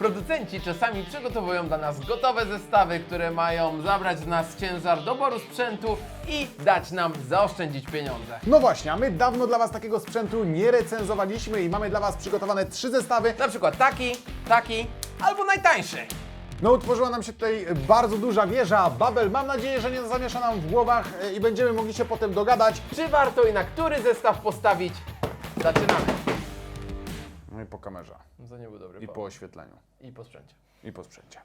Producenci czasami przygotowują dla nas gotowe zestawy, które mają zabrać z nas ciężar doboru sprzętu i dać nam zaoszczędzić pieniądze. No właśnie, a my dawno dla Was takiego sprzętu nie recenzowaliśmy i mamy dla Was przygotowane trzy zestawy. Na przykład taki, taki albo najtańszy. No utworzyła nam się tutaj bardzo duża wieża Babel. Mam nadzieję, że nie zamiesza nam w głowach e, i będziemy mogli się potem dogadać. Czy warto i na który zestaw postawić? Zaczynamy. No i po kamerze, To nie był dobry i po pomysł. oświetleniu, I po sprzęcie. i po sprzęcie.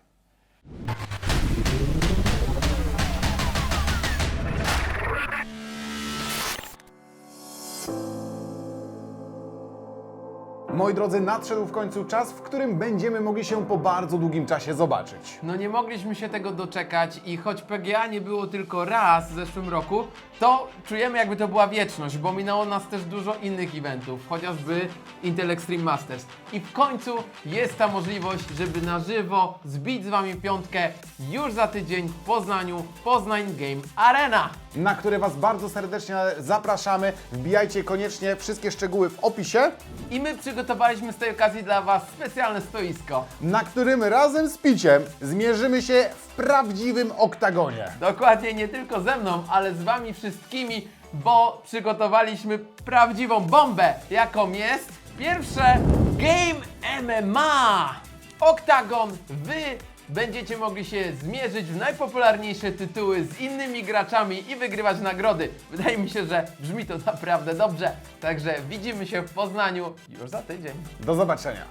Moi drodzy, nadszedł w końcu czas, w którym będziemy mogli się po bardzo długim czasie zobaczyć. No nie mogliśmy się tego doczekać i choć PGA nie było tylko raz w zeszłym roku, to czujemy jakby to była wieczność, bo minęło nas też dużo innych eventów, chociażby Intel Extreme Masters. I w końcu jest ta możliwość, żeby na żywo zbić z Wami piątkę już za tydzień w Poznaniu, Poznań Game Arena. na które Was bardzo serdecznie zapraszamy. Wbijajcie koniecznie wszystkie szczegóły w opisie, I my przygotowaliśmy z tej okazji dla Was specjalne stoisko. na którym razem z Piciem zmierzymy się w prawdziwym oktagonie. Dokładnie nie tylko ze mną, ale z wami wszystkimi, bo przygotowaliśmy prawdziwą bombę, jaką jest pierwsze Game MMA. Oktagon, wy będziecie mogli się zmierzyć w najpopularniejsze tytuły z innymi graczami i wygrywać nagrody. Wydaje mi się, że brzmi to naprawdę dobrze. Także widzimy się w Poznaniu już za tydzień. Do zobaczenia.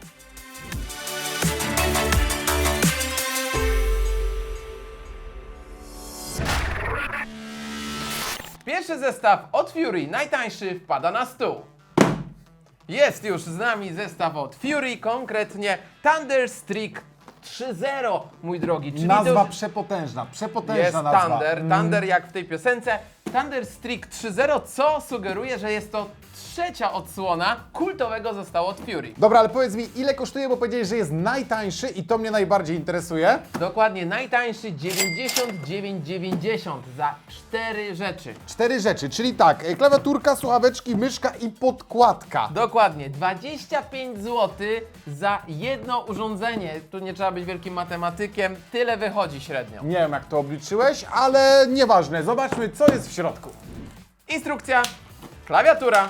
Pierwszy zestaw od Fury, najtańszy, wpada na stół. Jest już z nami zestaw od Fury, konkretnie Thunder Streak 3.0, mój drogi. Czyli to Nazwa już przepotężna, przepotężna jest nazwa. Thunder, Mm. Thunder jak w tej piosence. Thunder Streak 3.0, co sugeruje, że jest to trzecia odsłona kultowego zestawu od Fury. Dobra, ale powiedz mi, ile kosztuje, bo powiedziałeś, że jest najtańszy i to mnie najbardziej interesuje. Dokładnie, najtańszy 99,90 za cztery rzeczy. Cztery rzeczy, czyli tak, e, klawiaturka, słuchaweczki, myszka i podkładka. Dokładnie, 25 zł za jedno urządzenie. Tu nie trzeba być wielkim matematykiem, tyle wychodzi średnio. Nie wiem, jak to obliczyłeś, ale nieważne. Zobaczmy, co jest w środku. Instrukcja, klawiatura,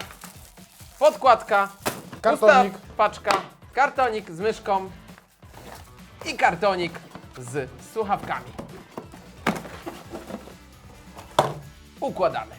podkładka, Kartonik. paczka, kartonik z myszką i kartonik z słuchawkami. Układamy.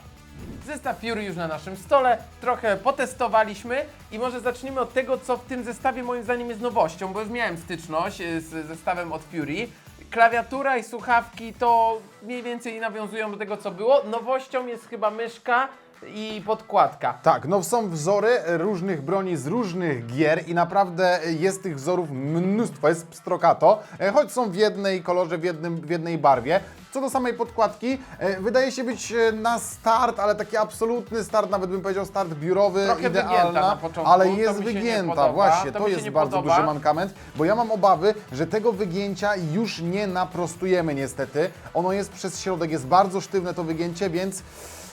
Zestaw Fury już na naszym stole, trochę potestowaliśmy i może zacznijmy od tego, co w tym zestawie moim zdaniem jest nowością, bo już miałem styczność y, z zestawem od Fury. Klawiatura i słuchawki to mniej więcej nawiązują do tego, co było. Nowością jest chyba myszka i podkładka. Tak, no są wzory różnych broni z różnych gier i naprawdę jest tych wzorów mnóstwo, jest pstrokato, e, choć są w jednej kolorze, w, jednym, w jednej barwie. Co do samej podkładki, e, wydaje się być e, na start, ale taki absolutny start, nawet bym powiedział start biurowy, Trochę idealna, na początku, ale jest wygięta, podoba, właśnie, to to, jest bardzo podoba. duży mankament, bo ja mam obawy, że tego wygięcia już nie naprostujemy niestety. Ono jest przez środek, jest bardzo sztywne to wygięcie, więc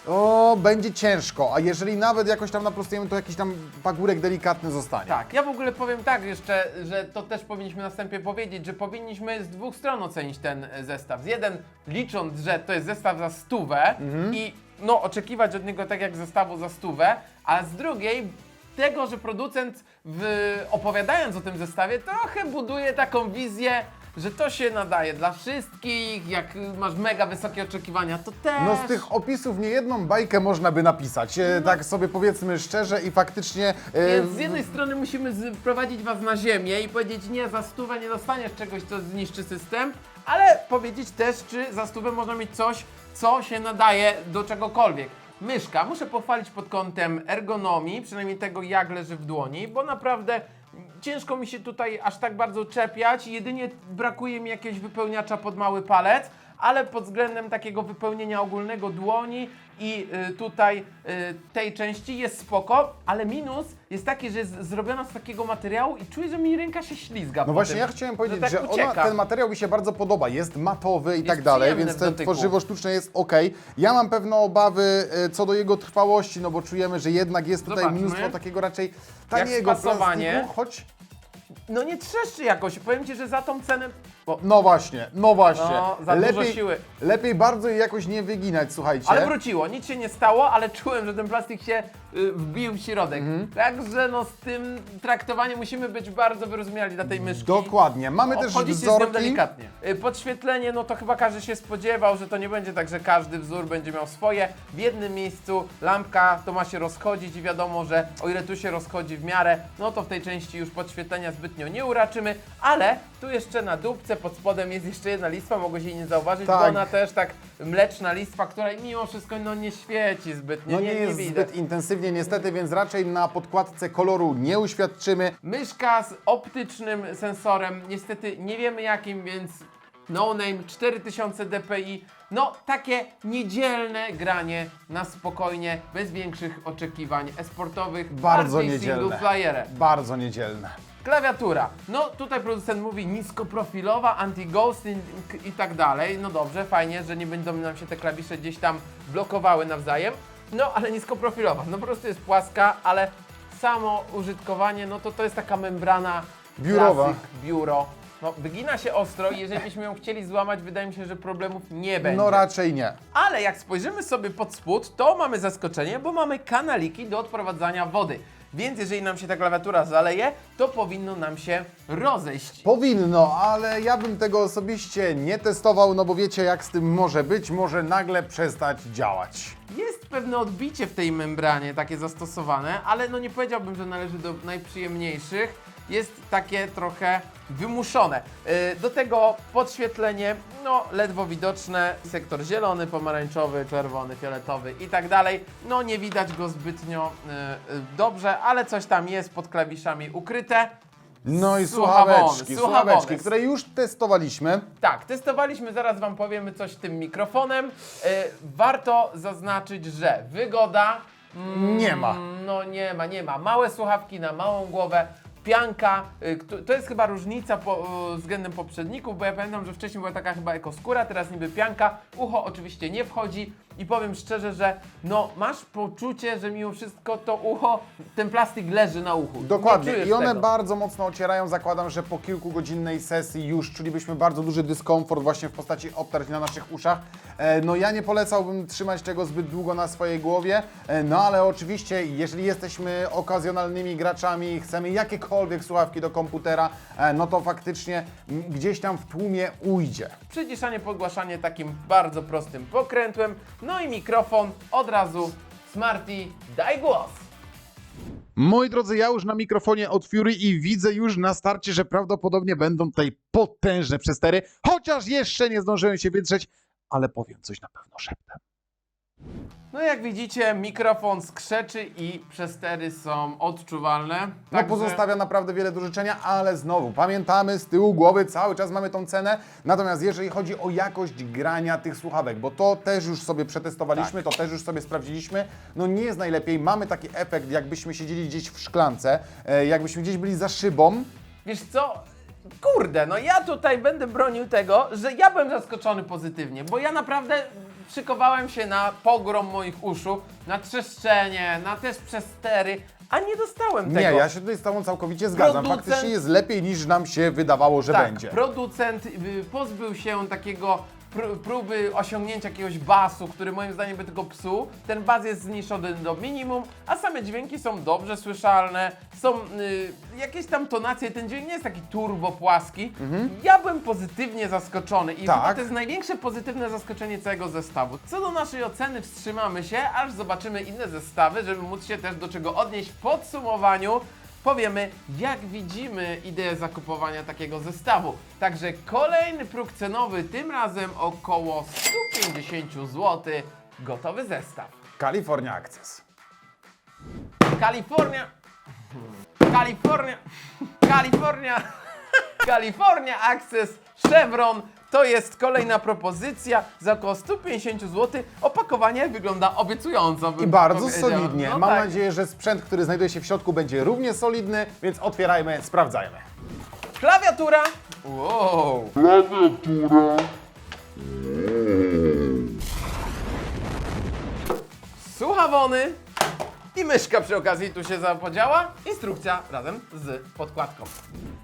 o, będzie ciężko, a jeżeli nawet jakoś tam naprostujemy, to jakiś tam pagórek delikatny zostanie. Tak, ja w ogóle powiem tak jeszcze, że to też powinniśmy na wstępie powiedzieć, że powinniśmy z dwóch stron ocenić ten zestaw. Z jeden licząc, że to jest zestaw za stówę Mhm. i no oczekiwać od niego tak jak zestawu za stówę, a z drugiej tego, że producent w, opowiadając o tym zestawie trochę buduje taką wizję, że to się nadaje dla wszystkich, jak masz mega wysokie oczekiwania, to też... No z tych opisów nie jedną bajkę można by napisać, e, tak sobie powiedzmy szczerze i faktycznie... e, Więc z jednej strony musimy z- wprowadzić Was na ziemię i powiedzieć nie, za stówę nie dostaniesz czegoś, co zniszczy system, ale powiedzieć też, czy za stówę można mieć coś, co się nadaje do czegokolwiek. Myszka, muszę pochwalić pod kątem ergonomii, przynajmniej tego jak leży w dłoni, bo naprawdę ciężko mi się tutaj aż tak bardzo czepiać, jedynie brakuje mi jakiegoś wypełniacza pod mały palec, ale pod względem takiego wypełnienia ogólnego dłoni i y, tutaj y, tej części jest spoko, ale minus jest taki, że jest zrobiona z takiego materiału i czuję, że mi ręka się ślizga. No właśnie, tym, ja chciałem powiedzieć, tak że, ona, ten materiał mi się bardzo podoba, jest matowy i tak dalej, więc dotyku. tworzywo sztuczne jest ok. Ja mam pewne obawy e, co do jego trwałości, no bo czujemy, że jednak jest tutaj Zobaczmy. mnóstwo takiego raczej taniego plastiku, choć no nie trzeszczy jakoś. Powiem Ci, że za tą cenę... Bo... No właśnie, no właśnie. No, za dużo siły. lepiej bardzo jej jakoś nie wyginać, słuchajcie. Ale wróciło, nic się nie stało, ale czułem, że ten plastik się y, wbił w środek. Mhm. Także no z tym traktowaniem musimy być bardzo wyrozumiali dla tej myszki. Dokładnie. Mamy też Obchodzicie z nią wzorki. delikatnie. Y, Podświetlenie, no to chyba każdy się spodziewał, że to nie będzie tak, że każdy wzór będzie miał swoje. W jednym miejscu lampka to ma się rozchodzić i wiadomo, że o ile tu się rozchodzi w miarę, no to w tej części już podświetlenia zbytnio nie uraczymy, ale tu jeszcze na dupce pod spodem jest jeszcze jedna listwa, mogłeś jej nie zauważyć, bo Tak. ona też tak mleczna listwa, która mimo wszystko no nie świeci zbytnio, No nie, nie jest widać. zbyt intensywnie niestety, więc raczej na podkładce koloru nie uświadczymy. Myszka z optycznym sensorem, niestety nie wiemy jakim, więc no name 4000 dpi. No takie niedzielne granie na spokojnie, bez większych oczekiwań esportowych, Bardzo bardziej niedzielne. single playerem. Bardzo niedzielne. Klawiatura. No tutaj producent mówi niskoprofilowa, anti-ghosting i tak dalej. No dobrze, fajnie, że nie będą nam się te klawisze gdzieś tam blokowały nawzajem. No ale niskoprofilowa. No po prostu jest płaska, ale samo użytkowanie, no to to jest taka membrana Biurowa. klasyk, biuro. No wygina się ostro i jeżeli byśmy ją chcieli złamać, wydaje mi się, że problemów nie będzie. No raczej nie. Ale jak spojrzymy sobie pod spód, to mamy zaskoczenie, bo mamy kanaliki do odprowadzania wody. Więc jeżeli nam się ta klawiatura zaleje, to powinno nam się rozejść. Powinno, ale ja bym tego osobiście nie testował, no bo wiecie jak z tym może być, może nagle przestać działać. Jest pewne odbicie w tej membranie takie zastosowane, ale no nie powiedziałbym, że należy do najprzyjemniejszych. Jest takie trochę wymuszone. Yy, Do tego podświetlenie, no ledwo widoczne, sektor zielony, pomarańczowy, czerwony, fioletowy i tak dalej. No nie widać go zbytnio yy, yy, dobrze, ale coś tam jest pod klawiszami ukryte. No i słuchaweczki, słuchaweczki, które już testowaliśmy. Tak, testowaliśmy, zaraz Wam powiemy coś tym mikrofonem. Warto zaznaczyć, że wygoda Nie ma. Mm, No nie ma, nie ma. Małe słuchawki na małą głowę. Pianka, y, to jest chyba różnica po, y, względem poprzedników, bo ja pamiętam, że wcześniej była taka chyba ekoskóra, teraz niby pianka. Ucho oczywiście nie wchodzi i powiem szczerze, że no masz poczucie, że mimo wszystko to ucho, ten plastik leży na uchu. Nie Dokładnie. I one tego. bardzo mocno ocierają. Zakładam, że po kilkugodzinnej sesji już czulibyśmy bardzo duży dyskomfort właśnie w postaci obtarć na naszych uszach. E, No ja nie polecałbym trzymać tego zbyt długo na swojej głowie, e, no ale oczywiście, jeżeli jesteśmy okazjonalnymi graczami, chcemy jakiekolwiek słuchawki do komputera, e, no to faktycznie m, gdzieś tam w tłumie ujdzie. Przyciszanie, podgłaszanie takim bardzo prostym pokrętłem. No i mikrofon od razu Smarty, daj głos. Moi drodzy, ja już na mikrofonie od Fury i widzę już na starcie, że prawdopodobnie będą tutaj potężne przestery, chociaż jeszcze nie zdążyłem się wytrzeć, ale powiem coś na pewno szeptem. No jak widzicie, mikrofon skrzeczy i przestery są odczuwalne. No Także- pozostawia naprawdę wiele do życzenia, ale znowu pamiętamy z tyłu głowy, cały czas mamy tą cenę. Natomiast jeżeli chodzi o jakość grania tych słuchawek, bo to też już sobie przetestowaliśmy, Tak. to też już sobie sprawdziliśmy, no nie jest najlepiej. Mamy taki efekt, jakbyśmy siedzieli gdzieś w szklance, e, jakbyśmy gdzieś byli za szybą. Wiesz co? Kurde, no ja tutaj będę bronił tego, że ja byłem zaskoczony pozytywnie, bo ja naprawdę szykowałem się na pogrom moich uszu, na trzeszczenie, na też przestery, a nie dostałem tego. Nie, ja się tutaj z Tobą całkowicie zgadzam. Producent- Faktycznie jest lepiej niż nam się wydawało, że tak, będzie. producent y, pozbył się takiego pró- próby osiągnięcia jakiegoś basu, który moim zdaniem by tylko psuł. Ten bas jest zniszczony do minimum, a same dźwięki są dobrze słyszalne, są y, jakieś tam tonacje, ten dźwięk nie jest taki turbo płaski. Ja byłem pozytywnie zaskoczony i Mhm. Tak. to jest największe pozytywne zaskoczenie całego zestawu. Co do naszej oceny wstrzymamy się, aż zobaczymy inne zestawy, żeby móc się też do czego odnieść w podsumowaniu powiemy, jak widzimy ideę zakupowania takiego zestawu. Także kolejny próg cenowy, tym razem około 150 zł, gotowy zestaw. California Access. Kalifornia, Kalifornia, Kalifornia, Kalifornia Access Chevron. To jest kolejna propozycja za około 150 zł. Opakowanie wygląda obiecująco. bym I bardzo powiedział. solidnie. No Mam tak. nadzieję, że sprzęt, który znajduje się w środku, będzie równie solidny, więc otwierajmy, sprawdzajmy. Klawiatura. Wow. Słuchawony. I myszka przy okazji tu się zapodziała. Instrukcja razem z podkładką.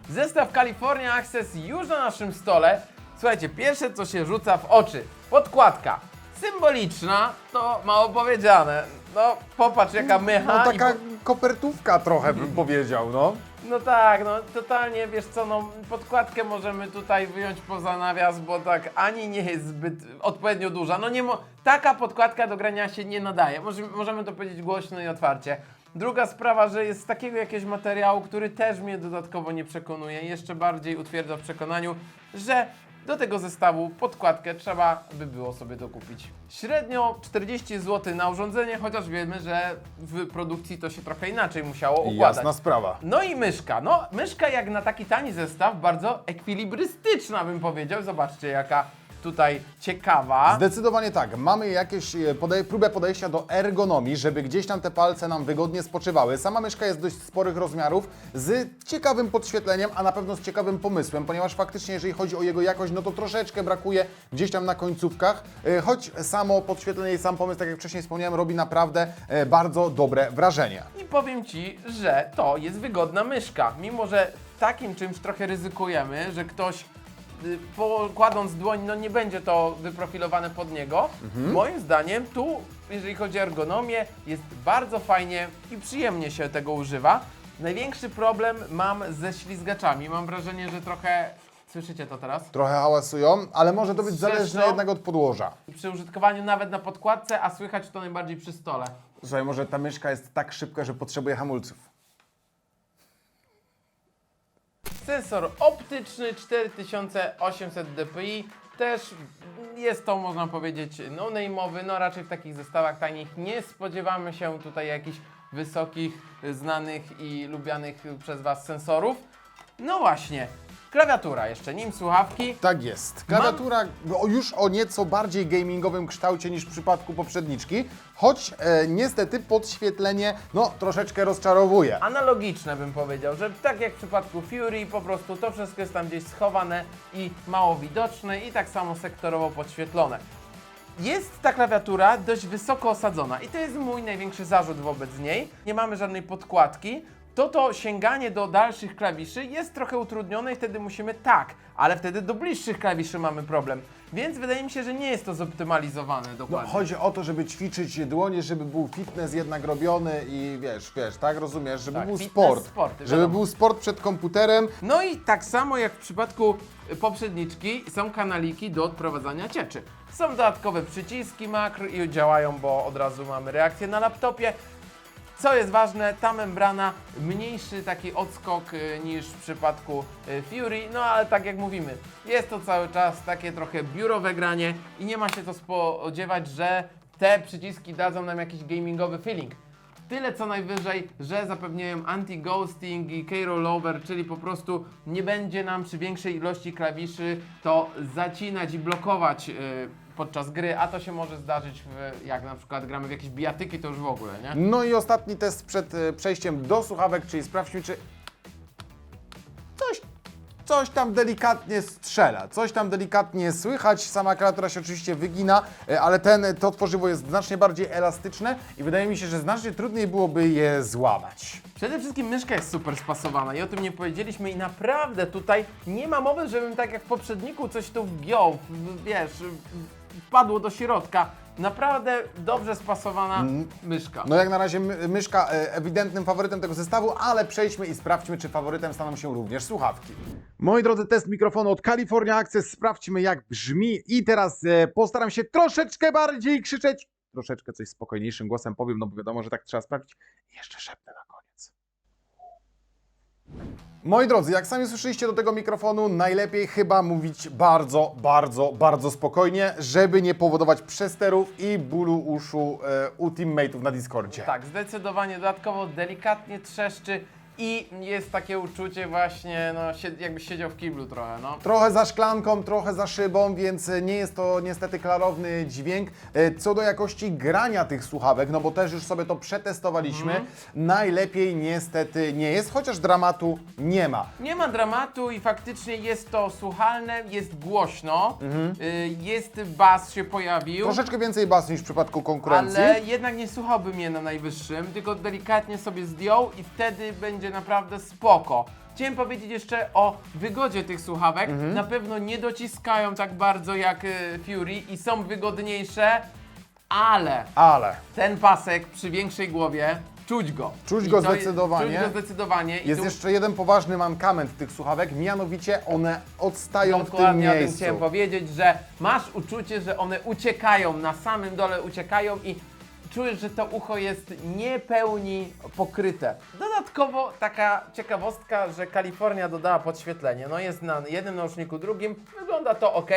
Zestaw California Access już na naszym stole. Słuchajcie, pierwsze co się rzuca w oczy. Podkładka. Symboliczna, to mało powiedziane. No, popatrz jaka mycha. No i taka kopertówka trochę bym powiedział, no. no tak, no totalnie, wiesz co, no podkładkę możemy tutaj wyjąć poza nawias, bo tak ani nie jest zbyt odpowiednio duża, no nie mo- taka podkładka do grania się nie nadaje, Może, możemy to powiedzieć głośno i otwarcie. Druga sprawa, że jest z takiego jakiegoś materiału, który też mnie dodatkowo nie przekonuje, jeszcze bardziej utwierdza w przekonaniu, że do tego zestawu podkładkę trzeba by było sobie dokupić. Średnio 40 zł na urządzenie, chociaż wiemy, że w produkcji to się trochę inaczej musiało układać. Jasna sprawa. No i myszka. No, myszka jak na taki tani zestaw, bardzo ekwilibrystyczna bym powiedział. Zobaczcie, jaka tutaj ciekawa. Zdecydowanie tak. Mamy jakieś e, podej- próbę podejścia do ergonomii, żeby gdzieś tam te palce nam wygodnie spoczywały. Sama myszka jest dość sporych rozmiarów, z ciekawym podświetleniem, a na pewno z ciekawym pomysłem, ponieważ faktycznie jeżeli chodzi o jego jakość, no to troszeczkę brakuje gdzieś tam na końcówkach, e, choć samo podświetlenie i sam pomysł, tak jak wcześniej wspomniałem, robi naprawdę e, bardzo dobre wrażenie. I powiem Ci, że to jest wygodna myszka. Mimo, że takim czymś trochę ryzykujemy, że ktoś y, pokładąc dłoń, no nie będzie to wyprofilowane pod niego. Moim zdaniem tu, jeżeli chodzi o ergonomię, jest bardzo fajnie i przyjemnie się tego używa. Największy problem mam ze ślizgaczami. Mam wrażenie, że trochę... Słyszycie to teraz? Trochę hałasują, ale może to być Zresztą- zależne jednak od podłoża. Przy użytkowaniu nawet na podkładce, a słychać to najbardziej przy stole. Słuchaj, może ta myszka jest tak szybka, że potrzebuje hamulców. Sensor optyczny 4800 dpi. Też jest to, można powiedzieć, no name'owy, no raczej w takich zestawach tanich nie spodziewamy się tutaj jakichś wysokich, znanych i lubianych przez Was sensorów. No właśnie, klawiatura jeszcze, nim słuchawki. Tak jest. Klawiatura o- już o nieco bardziej gamingowym kształcie niż w przypadku poprzedniczki, choć e, niestety podświetlenie no troszeczkę rozczarowuje. Analogiczne bym powiedział, że tak jak w przypadku Fury, po prostu to wszystko jest tam gdzieś schowane i mało widoczne i tak samo sektorowo podświetlone. Jest ta klawiatura dość wysoko osadzona i to jest mój największy zarzut wobec niej. Nie mamy żadnej podkładki. To to sięganie do dalszych klawiszy jest trochę utrudnione i wtedy musimy tak, ale wtedy do bliższych klawiszy mamy problem. Więc wydaje mi się, że nie jest to zoptymalizowane No, dokładnie. chodzi o to, żeby ćwiczyć dłonie, żeby był fitness jednak robiony i wiesz, wiesz, tak rozumiesz, żeby Tak, był fitness, sport. żeby wiadomo. był sport przed komputerem. No i tak samo jak w przypadku y, poprzedniczki są kanaliki do odprowadzania cieczy. Są dodatkowe przyciski makro i działają, bo od razu mamy reakcję na laptopie. Co jest ważne, ta membrana mniejszy taki odskok y, niż w przypadku y, Fury, no ale tak jak mówimy, jest to cały czas takie trochę biurowe granie i nie ma się to spodziewać, że te przyciski dadzą nam jakiś gamingowy feeling. Tyle co najwyżej, że zapewniają anti-ghosting i keyrollover, czyli po prostu nie będzie nam przy większej ilości klawiszy to zacinać i blokować yy, podczas gry, a to się może zdarzyć, w, jak na przykład gramy w jakieś bijatyki, to już w ogóle, nie? No i ostatni test przed e, przejściem do słuchawek, czyli sprawdźmy, czy coś, coś tam delikatnie strzela, coś tam delikatnie słychać. Sama klawiatura się oczywiście wygina, e, ale ten, to tworzywo jest znacznie bardziej elastyczne i wydaje mi się, że znacznie trudniej byłoby je złamać. Przede wszystkim myszka jest super spasowana i o tym nie powiedzieliśmy i naprawdę tutaj nie ma mowy, żebym tak jak w poprzedniku coś tu wgiął, w- wiesz, w- wpadło do środka. Naprawdę dobrze spasowana myszka. No jak na razie my, myszka e, ewidentnym faworytem tego zestawu, ale przejdźmy i sprawdźmy, czy faworytem staną się również słuchawki. Moi drodzy, test mikrofonu od California Access. Sprawdźmy jak brzmi i teraz e, postaram się troszeczkę bardziej krzyczeć. Troszeczkę coś spokojniejszym głosem powiem, no bo wiadomo, że tak trzeba sprawdzić. I jeszcze szepnę na koniec. Moi drodzy, jak sami słyszeliście do tego mikrofonu, najlepiej chyba mówić bardzo, bardzo, bardzo spokojnie, żeby nie powodować przesterów i bólu uszu e, u teammateów na Discordzie. Tak, zdecydowanie dodatkowo delikatnie trzeszczy i jest takie uczucie właśnie, no sie- jakbyś siedział w kiblu trochę, no. Trochę za szklanką, trochę za szybą, więc nie jest to niestety klarowny dźwięk. E, Co do jakości grania tych słuchawek, no bo też już sobie to przetestowaliśmy, najlepiej niestety nie jest, chociaż dramatu nie ma. Nie ma dramatu i faktycznie jest to słuchalne, jest głośno, y, jest bas się pojawił. Troszeczkę więcej basu niż w przypadku konkurencji. Ale jednak nie słuchałbym je na najwyższym, tylko delikatnie sobie zdjął i wtedy będzie naprawdę spoko. Chciałem powiedzieć jeszcze o wygodzie tych słuchawek. Mhm. Na pewno nie dociskają tak bardzo jak y, Fury i są wygodniejsze, ale Ale ten pasek przy większej głowie, czuć go. Czuć I go to je- zdecydowanie. Czuć go zdecydowanie. I jest tu jeszcze jeden poważny mankament tych słuchawek, mianowicie one odstają w tym dokładnie o tym miejscu. chciałem powiedzieć, że masz uczucie, że one uciekają, na samym dole uciekają i czujesz, że to ucho jest niepełni pokryte. Dodatkowo taka ciekawostka, że Kalifornia dodała podświetlenie. No jest na jednym nauszniku, drugim, wygląda to ok.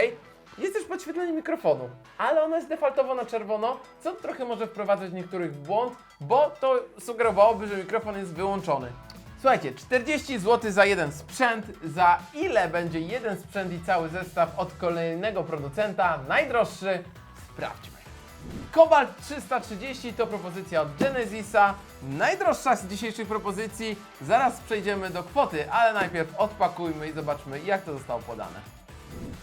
Jest też podświetlenie mikrofonu, ale ono jest defaultowo na czerwono, co trochę może wprowadzać niektórych w błąd, bo to sugerowałoby, że mikrofon jest wyłączony. Słuchajcie, 40 zł za jeden sprzęt. Za ile będzie jeden sprzęt i cały zestaw od kolejnego producenta? Najdroższy? Sprawdźmy. Kobalt 330 to propozycja od Genesisa. Najdroższa z dzisiejszych propozycji. Zaraz przejdziemy do kwoty, ale najpierw odpakujmy i zobaczmy, jak to zostało podane.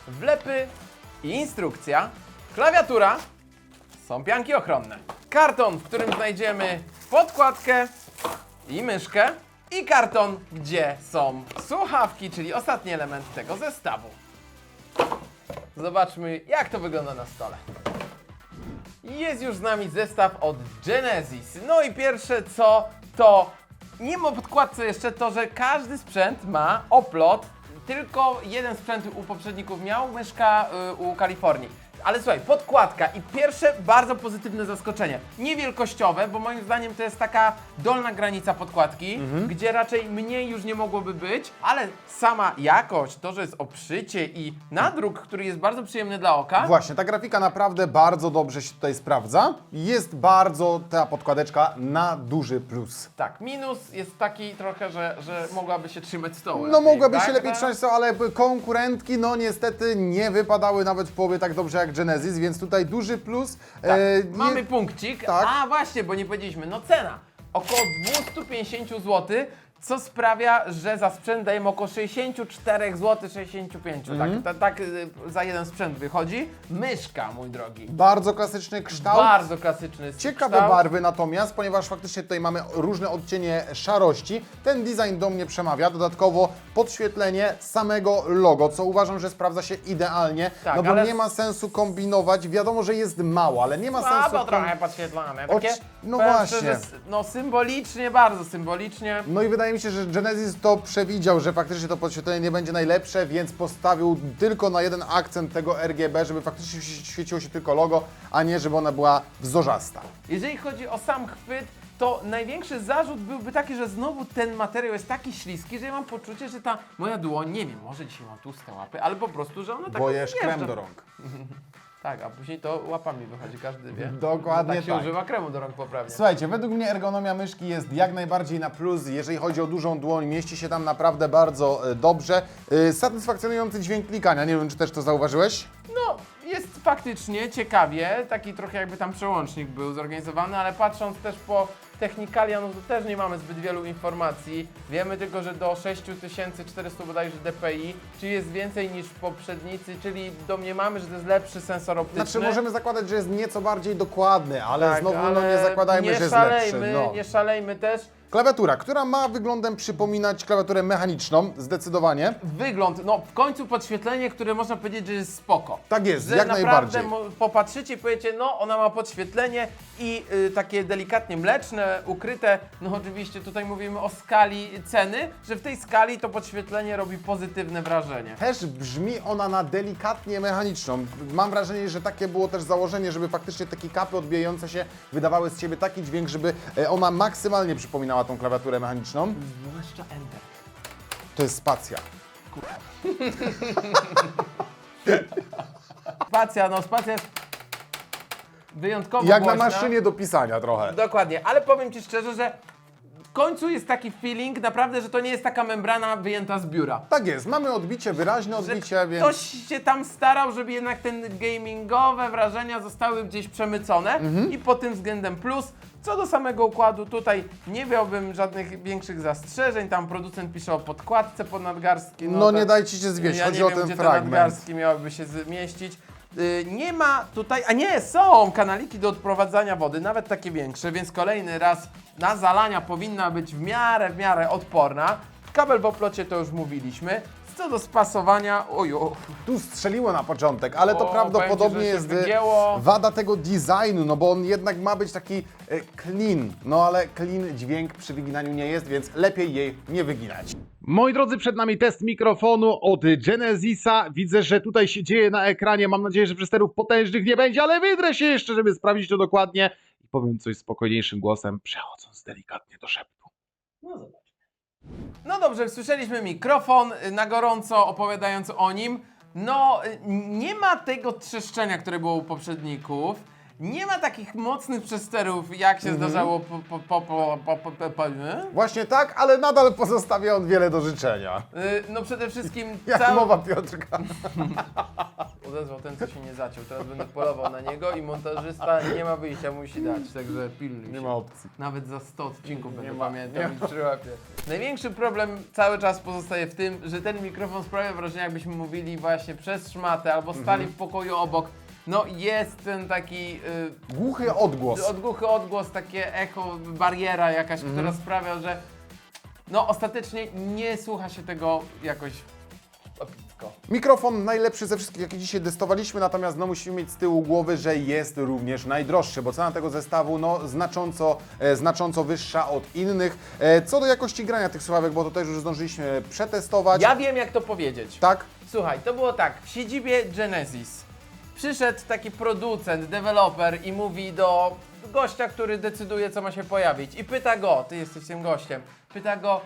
Wlepy i instrukcja. Klawiatura. Są pianki ochronne. Karton, w którym znajdziemy podkładkę i myszkę. I karton, gdzie są słuchawki, czyli ostatni element tego zestawu. Zobaczmy, jak to wygląda na stole. Jest już z nami zestaw od Genesis. No i pierwsze co, to nie ma podkładce jeszcze to, że każdy sprzęt ma oplot. Tylko jeden sprzęt u poprzedników miał, myszka y, u Kalifornii. Ale słuchaj, podkładka i pierwsze bardzo pozytywne zaskoczenie. Niewielkościowe, bo moim zdaniem to jest taka dolna granica podkładki, gdzie raczej mniej już nie mogłoby być, ale sama jakość, to, że jest oprzycie i nadruk, który jest bardzo przyjemny dla oka. Właśnie, ta grafika naprawdę bardzo dobrze się tutaj sprawdza. Jest bardzo ta podkładeczka na duży plus. Tak, minus jest taki trochę, że, że mogłaby się trzymać stołu. No lepiej, mogłaby tak? się lepiej No. trzymać, ale konkurentki no niestety nie wypadały nawet w połowie tak dobrze jak Genesis, więc tutaj duży plus. Tak, E, nie- mamy punkcik. tak. A właśnie, bo nie powiedzieliśmy, no cena około 250 zł, co sprawia, że za sprzęt dajemy około 64 zł, 65. Mhm. Tak, ta, tak y, za jeden sprzęt wychodzi. Myszka, mój drogi. Bardzo klasyczny kształt. Bardzo klasyczny Ciekawe kształt. barwy natomiast, ponieważ faktycznie tutaj mamy różne odcienie szarości. Ten design do mnie przemawia. Dodatkowo podświetlenie samego logo, co uważam, że sprawdza się idealnie. Tak, no bo ale- nie ma sensu kombinować. Wiadomo, że jest mało, ale nie ma sensu. Słabo trochę podświetlane. Oczy- Takie, no właśnie. No symbolicznie, bardzo symbolicznie. No i wydaje mi się, że Genesis to przewidział, że faktycznie to podświetlenie nie będzie najlepsze, więc postawił tylko na jeden akcent tego RGB, żeby faktycznie świe- świeciło się tylko logo, a nie żeby ona była wzorzasta. Jeżeli chodzi o sam chwyt, to największy zarzut byłby taki, że znowu ten materiał jest taki śliski, że ja mam poczucie, że ta moja dłoń, nie wiem, może dzisiaj ma tłuste łapy, ale po prostu, że ona tak Bojesz odjeżdża. krem do rąk. Tak, a później to łapami wychodzi, każdy wie. Dokładnie tak się tak. używa kremu do rąk poprawnie. Słuchajcie, według mnie ergonomia myszki jest jak najbardziej na plus, jeżeli chodzi o dużą dłoń, mieści się tam naprawdę bardzo e, dobrze. E, Satysfakcjonujący dźwięk klikania, nie wiem czy też to zauważyłeś? No, jest faktycznie ciekawie, taki trochę jakby tam przełącznik był zorganizowany, ale patrząc też po technikalia, no to też nie mamy zbyt wielu informacji. Wiemy tylko, że do 6400 bodajże dpi, czyli jest więcej niż poprzednicy, czyli domniemamy, że to jest lepszy sensor optyczny. Znaczy możemy zakładać, że jest nieco bardziej dokładny, ale Tak, znowu no, ale nie zakładajmy, nie że jest szalejmy, lepszy. No. Nie szalejmy też. Klawiatura, która ma wyglądem przypominać klawiaturę mechaniczną, zdecydowanie. Wygląd, no w końcu podświetlenie, które można powiedzieć, że jest spoko. Tak jest, że jak naprawdę najbardziej. mo- popatrzycie i powiecie, no ona ma podświetlenie i y, takie delikatnie mleczne, ukryte. No oczywiście tutaj mówimy o skali ceny, że w tej skali to podświetlenie robi pozytywne wrażenie. Też brzmi ona na delikatnie mechaniczną. Mam wrażenie, że takie było też założenie, żeby faktycznie te kickupy odbijające się wydawały z siebie taki dźwięk, żeby e, ona maksymalnie przypominała tą klawiaturę mechaniczną. Zwłaszcza Enter. To jest spacja. Spacja, no spacja jest wyjątkowo Jak na głośna. maszynie do pisania trochę. Dokładnie, ale powiem Ci szczerze, że końcu jest taki feeling naprawdę, że to nie jest taka membrana wyjęta z biura. Tak jest, mamy odbicie, wyraźne odbicie, więc... ktoś się tam starał, żeby jednak te gamingowe wrażenia zostały gdzieś przemycone Mhm. i pod tym względem plus. Co do samego układu, tutaj nie miałbym żadnych większych zastrzeżeń. Tam producent pisze o podkładce ponadgarstki. No nie tak- dajcie się zwieść, ja chodzi nie o wiem, ten gdzie te fragment. nadgarstki miałyby się zmieścić. Yy, Nie ma tutaj, a nie, są kanaliki do odprowadzania wody, nawet takie większe, więc kolejny raz na zalania powinna być w miarę, w miarę odporna. Kabel w oplocie to już mówiliśmy. Co do spasowania, ojo, Tu strzeliło na początek, ale to O, prawdopodobnie że się jest wygięło. wada tego designu, no bo on jednak ma być taki e, clean, no ale clean dźwięk przy wyginaniu nie jest, więc lepiej jej nie wyginać. Moi drodzy, przed nami test mikrofonu od Genesisa. Widzę, że tutaj się dzieje na ekranie. Mam nadzieję, że przesterów potężnych nie będzie, ale wydrę się jeszcze, żeby sprawdzić to dokładnie i powiem coś spokojniejszym głosem, przechodząc delikatnie do szeptu. No dobrze, słyszeliśmy mikrofon y, na gorąco opowiadając o nim. No, y, nie ma tego trzeszczenia, które było u poprzedników. Nie ma takich mocnych przesterów, jak się zdarzało po, po, po, po, po, po, po, po nie? Właśnie tak, ale nadal pozostawia on wiele do życzenia. Y, No przede wszystkim Jak cały- mowa Piotrka. Odezwał ten, co się nie zaciął. Teraz będę polował na niego i montażysta nie ma wyjścia, musi dać, także pilnuj Nie się. ma opcji. Nawet za 100 odcinków będę ma, pamiętał i przyłapię. Największy problem cały czas pozostaje w tym, że ten mikrofon sprawia wrażenie, jakbyśmy mówili właśnie przez szmatę albo stali Mhm. w pokoju obok. No jest ten taki y, Głuchy odgłos. odgłuchy odgłos, takie echo, bariera jakaś, Mhm. która sprawia, że no ostatecznie nie słucha się tego jakoś opicko. Mikrofon najlepszy ze wszystkich, jakie dzisiaj testowaliśmy, natomiast no, musimy mieć z tyłu głowy, że jest również najdroższy, bo cena tego zestawu no, znacząco, e, znacząco wyższa od innych. E, co do jakości grania tych słuchawek, bo to też już zdążyliśmy przetestować. Ja wiem jak to powiedzieć. Tak? Słuchaj, to było tak, w siedzibie Genesis przyszedł taki producent, deweloper i mówi do gościa, który decyduje, co ma się pojawić i pyta go, ty jesteś tym gościem, pyta go,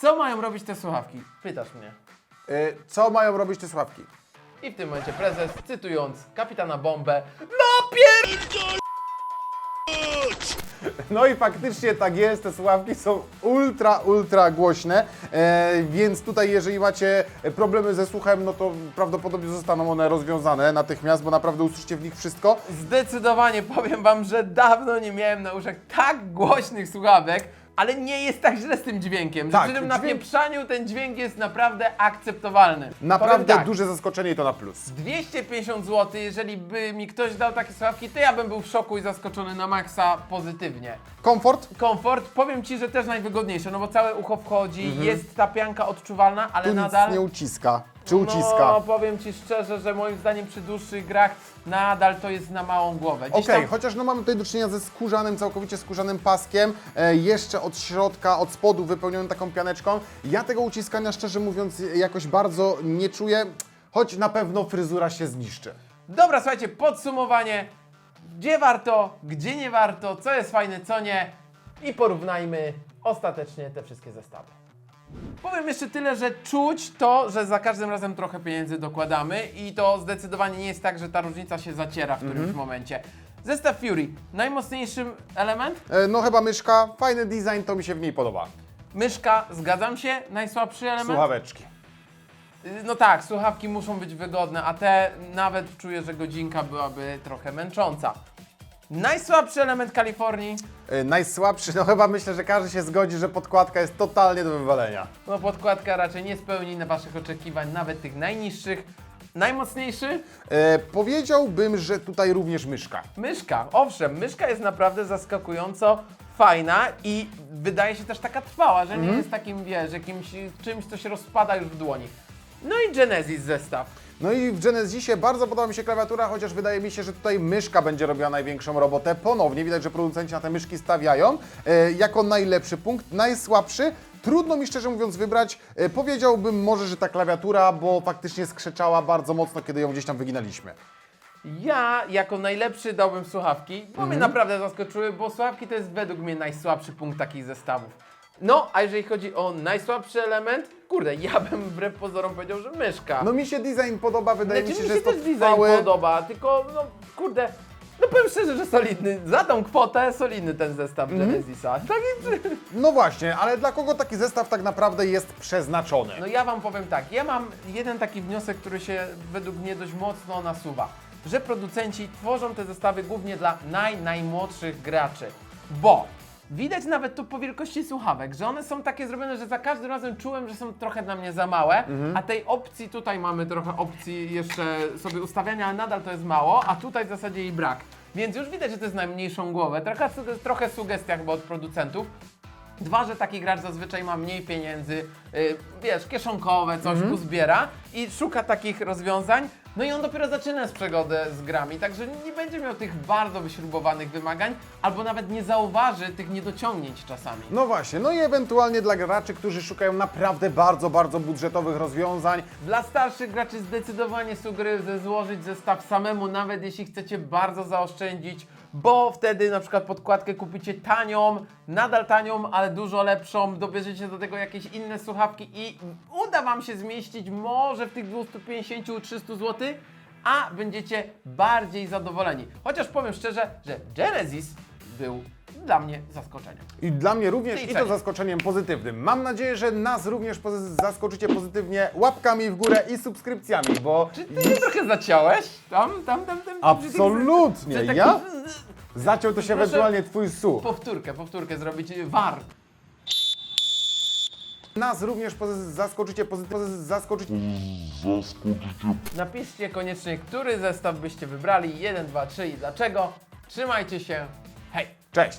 co mają robić te słuchawki? Pytasz mnie. E, co mają robić te słuchawki? I w tym momencie prezes, cytując kapitana Bombę, no pier... No i faktycznie tak jest, te słuchawki są ultra, ultra głośne, e, więc tutaj jeżeli macie problemy ze słuchem, no to prawdopodobnie zostaną one rozwiązane natychmiast, bo naprawdę usłyszycie w nich wszystko. Zdecydowanie powiem wam, że dawno nie miałem na uszach tak głośnych słuchawek, ale nie jest tak źle z tym dźwiękiem. Tak, Przy tym dźwięk- napieprzaniu ten dźwięk jest naprawdę akceptowalny. Naprawdę Powiem tak, duże zaskoczenie i to na plus. 250 zł, jeżeli by mi ktoś dał takie słuchawki, to ja bym był w szoku i zaskoczony na maksa pozytywnie. Komfort? Komfort, powiem Ci, że też najwygodniejsze, no bo całe ucho wchodzi, jest ta pianka odczuwalna, ale Mhm. Tu nadal... nic nie uciska. Czy uciska? No, powiem Ci szczerze, że moim zdaniem przy dłuższych grach nadal to jest na małą głowę. Okej, Gdzieś tam chociaż no mamy tutaj do czynienia ze skórzanym, całkowicie skórzanym paskiem, e, jeszcze od środka, od spodu wypełnionym taką pianeczką. Ja tego uciskania szczerze mówiąc jakoś bardzo nie czuję, choć na pewno fryzura się zniszczy. Dobra, słuchajcie, podsumowanie. Gdzie warto, gdzie nie warto, co jest fajne, co nie. I porównajmy ostatecznie te wszystkie zestawy. Powiem jeszcze tyle, że czuć to, że za każdym razem trochę pieniędzy dokładamy i to zdecydowanie nie jest tak, że ta różnica się zaciera w którymś momencie. Zestaw Fury, najmocniejszy element? E, no chyba myszka, fajny design, to mi się w niej podoba. Myszka, zgadzam się, najsłabszy element? Słuchaweczki. Y, No tak, słuchawki muszą być wygodne, a te nawet czuję, że godzinka byłaby trochę męcząca. Najsłabszy element Kalifornii? E, najsłabszy, no chyba myślę, że każdy się zgodzi, że podkładka jest totalnie do wywalenia. No podkładka raczej nie spełni na Waszych oczekiwań, nawet tych najniższych. Najmocniejszy? E, powiedziałbym, że tutaj również myszka. Myszka. Owszem, myszka jest naprawdę zaskakująco fajna i wydaje się też taka trwała, że nie jest takim, wiesz, jakimś czymś, co się rozpada już w dłoni. No i Genesis zestaw. No i w Genesisie bardzo podoba mi się klawiatura, chociaż wydaje mi się, że tutaj myszka będzie robiła największą robotę. Ponownie widać, że producenci na te myszki stawiają. E, jako najlepszy punkt, najsłabszy. Trudno mi szczerze mówiąc wybrać. E, powiedziałbym może, że ta klawiatura, bo faktycznie skrzeczała bardzo mocno, kiedy ją gdzieś tam wyginaliśmy. Ja jako najlepszy dałbym słuchawki, bo mnie naprawdę zaskoczyły, bo słuchawki to jest według mnie najsłabszy punkt takich zestawów. No, a jeżeli chodzi o najsłabszy element, kurde, ja bym wbrew pozorom powiedział, że myszka. No mi się design podoba, wydaje znaczy, mi się, że się jest to też design trwały. podoba, tylko no kurde, no powiem szczerze, że solidny, za tą kwotę solidny ten zestaw Genesisa. Tak jest. No właśnie, ale dla kogo taki zestaw tak naprawdę jest przeznaczony? No ja wam powiem tak, ja mam jeden taki wniosek, który się według mnie dość mocno nasuwa, że producenci tworzą te zestawy głównie dla naj, najmłodszych graczy, bo widać nawet tu po wielkości słuchawek, że one są takie zrobione, że za każdym razem czułem, że są trochę dla mnie za małe, a tej opcji tutaj mamy trochę opcji jeszcze sobie ustawiania, ale nadal to jest mało, a tutaj w zasadzie jej brak. Więc już widać, że to jest najmniejszą głowę, trochę, trochę sugestia chyba od producentów, Dwa, że taki gracz zazwyczaj ma mniej pieniędzy, y, wiesz, kieszonkowe, coś uzbiera i szuka takich rozwiązań. No i on dopiero zaczyna z przygodę z grami, także nie będzie miał tych bardzo wyśrubowanych wymagań, albo nawet nie zauważy tych niedociągnięć czasami. No właśnie, no i ewentualnie dla graczy, którzy szukają naprawdę bardzo, bardzo budżetowych rozwiązań, Dla starszych graczy zdecydowanie sugeruję złożyć zestaw samemu, nawet jeśli chcecie bardzo zaoszczędzić, bo wtedy na przykład podkładkę kupicie tanią, nadal tanią, ale dużo lepszą, dobierzecie do tego jakieś inne słuchawki i uda Wam się zmieścić może w tych 250-300 zł, a będziecie bardziej zadowoleni. Chociaż powiem szczerze, że Genesis był dla mnie zaskoczeniem. I dla mnie również i to zaskoczeniem pozytywnym. Mam nadzieję, że nas również pozy- zaskoczycie pozytywnie łapkami w górę i subskrypcjami, bo Czy ty mnie trochę zaciąłeś? Tam, tam, tam, tam. Absolutnie, Że tak- ja? zaciął to się Proszę- ewentualnie twój słuch. Powtórkę, powtórkę zrobić. War. Nas również pozy- zaskoczycie pozytywnie, zaskoczycie Napiszcie koniecznie, który zestaw byście wybrali. 1, 2, 3 i dlaczego. Trzymajcie się. Cześć!